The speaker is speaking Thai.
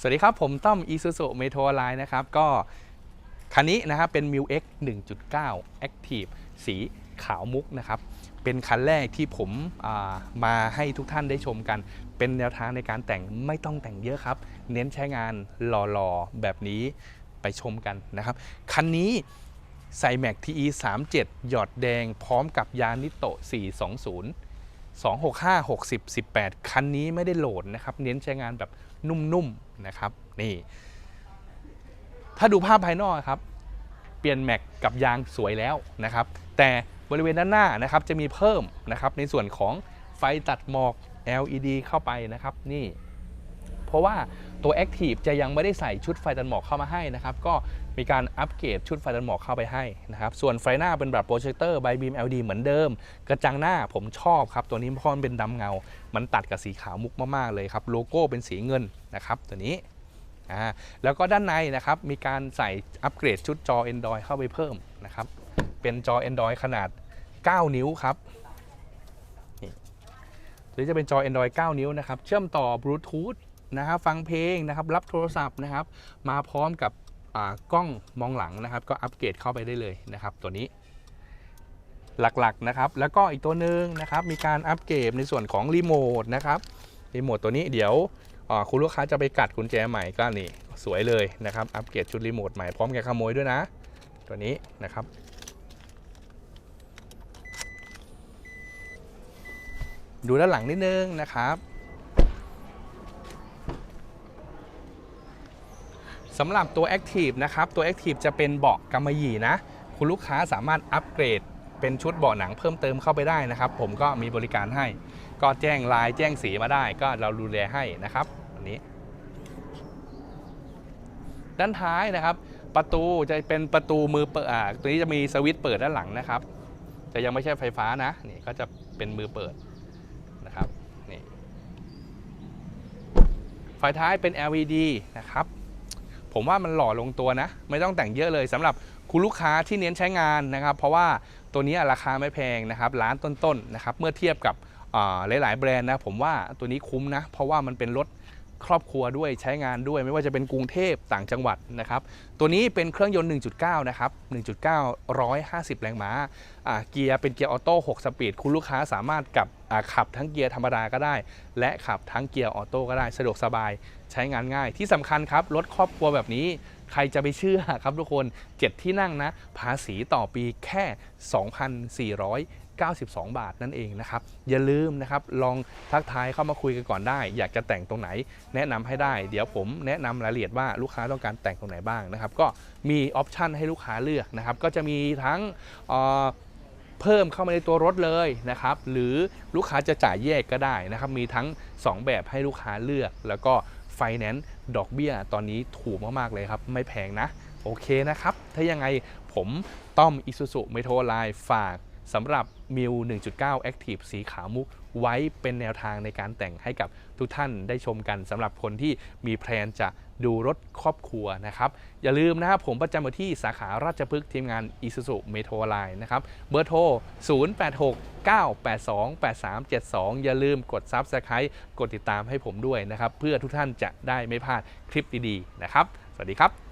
สวัสดีครับ ผมต้อม Isuzu m e t r o Line นะครับ ก็คันนี้นะครับเป็น m i l X 1.9 Active สีขาวมุกนะครับ เป็นคันแรกที่ผมามาให้ทุกท่านได้ชมกัน เป็นแนวทางในการแต่งไม่ต้องแต่งเยอะครับ เน้นใช้งานหล่อๆ แบบนี้ไปชมกันนะครับ คันนี้ใส่แม็ก TE 37 หยอดแดงพร้อมกับยานิโตะ420 265 60 18 คันนี้ไม่ได้โหลดนะครับ เน้นใช้งานแบบนุ่มๆนะครับ นี่ ถ้าดูภาพภายนอกครับ เปลี่ยนแม็กกับยางสวยแล้วนะครับ แต่บริเวณด้านหน้านะครับ จะมีเพิ่มนะครับ ในส่วนของไฟตัดหมอก LED เข้าไปนะครับ นี่ เพราะว่าตัว Active จะยังไม่ได้ใส่ชุดไฟตัดหมอกเข้ามาให้นะครับ ก็ มีการอัปเกรดชุดไฟตัดหมอกเข้าไปให้นะครับ ส่วนไฟหน้าเป็นแบบโปรเจคเตอร์ไบบีม LED เหมือนเดิม กระจังหน้าผมชอบครับ ตัวนี้เพราะมันเป็นดำเงา มันตัดกับสีขาวมุกมากๆเลยครับ โลโก้เป็นสีเงินนะครับ ตัวนี้อ่าแล้วก็ด้านในนะครับ มีการใส่อัปเกรดชุดจอ Android เข้าไปเพิ่มนะครับ เป็นจอ Android ขนาด 9 นิ้วครับหรือจะเป็นจอ Android 9 นิ้วนะครับ เชื่อมต่อบลูทูธนะครับ ฟังเพลงนะครับ รับโทรศัพท์นะครับ มาพร้อมกับ กล้องมองหลังนะครับ ก็อัปเกรดเข้าไปได้เลยนะครับ ตัวนี้หลักๆนะครับ แล้วก็อีกตัวหนึ่งนะครับ มีการอัปเกรดในส่วนของรีโมทนะครับรีโมทตัวนี้เดี๋ยวคุณลูกค้าจะไปกัดกุญแจใหม่ก็นี่สวยเลยนะครับ อัปเกรดชุดรีโมทใหม่พร้อมกับขโมยด้วยนะ ตัวนี้นะครับ ดูด้านหลังนิดนึงนะครับ สำหรับตัว Active นะครับ ตัว Active จะเป็นเบาะกำมะหยี่นะ คุณลูกค้าสามารถอัปเกรด เป็นชุดเบาะหนังเพิ่มเติมเข้าไปได้นะครับ ผมก็มีบริการให้ ก็แจ้งลายแจ้งสีมาได้ ก็เราดูแลให้นะครับอันนี้ ด้านท้ายนะครับ ประตูจะเป็นประตูมือเปิดอ่าตัวนี้จะมีสวิตช์เปิดด้านหลังนะครับ จะยังไม่ใช่ไฟฟ้านะนี่ก็จะเป็นมือเปิดนะครับนี่ไฟท้ายเป็น LED นะครับ ผมว่ามันหล่อลงตัวนะ ไม่ต้องแต่งเยอะเลยสำหรับคุณลูกค้าที่เน้นใช้งานนะครับ เพราะว่าตัวนี้ราคาไม่แพงนะครับร้านต้นๆนะครับเมื่อเทียบกับหลาย ๆ แบรนด์นะผมว่าตัวนี้คุ้มนะ เพราะว่ามันเป็นรถครอบครัวด้วยใช้งานด้วยไม่ว่าจะเป็นกรุงเทพต่างจังหวัดนะครับ ตัวนี้เป็นเครื่องยนต์ 1.9 นะครับ 1.9 150 แรงม้าเกียร์เป็นเกียร์ออโต้ 6 สปีด คุณลูกค้าสามารถกับขับทั้งเกียร์ธรรมดาก็ได้ และขับทั้งเกียร์ออโต้ก็ได้ สะดวกสบาย ใช้งานง่ายที่สำคัญครับ รถครอบครัวแบบนี้ ใครจะไปเชื่อครับทุกคน 7 ที่นั่งนะ ภาษีต่อปีแค่ 2,492 บาทนั่นเองนะครับ อย่าลืมนะครับ ลองทักทายเข้ามาคุยกันก่อนได้ อยากจะแต่งตรงไหน แนะนำให้ได้ เดี๋ยวผมแนะนำรายละเอียดว่าลูกค้าต้องการแต่งตรงไหนบ้างนะครับ ก็มีออปชันให้ลูกค้าเลือกนะครับ ก็จะมีทั้งเอ่อเพิ่มเข้ามาในตัวรถเลยนะครับ หรือลูกค้าจะจ่ายแยกก็ได้นะครับ มีทั้ง 2 แบบให้ลูกค้าเลือกแล้วก็ ไฟแนนซ์ดอกเบี้ยตอนนี้ถูกมาก ๆ เลยครับ ไม่แพงนะ โอเคนะครับ ถ้ายังไงผมต้อม Isuzu m e t r o Line ฝากสำหรับมิว1.9 Active สีขาวมุก ไว้เป็นแนวทางในการแต่งให้กับทุกท่านได้ชมกันสำหรับคนที่มีแพลนจะดูรถครอบครัวนะครับ อย่าลืมนะครับผมประจำอยู่ที่สาขาราชพฤกษ์ทีมงาน Isuzu m e t r o Line นะครับ เบอร์โทร 0869828372 อย่าลืมกด Subscribe กดติดตามให้ผมด้วยนะครับ เพื่อทุกท่านจะได้ไม่พลาดคลิปดีๆนะครับ สวัสดีครับ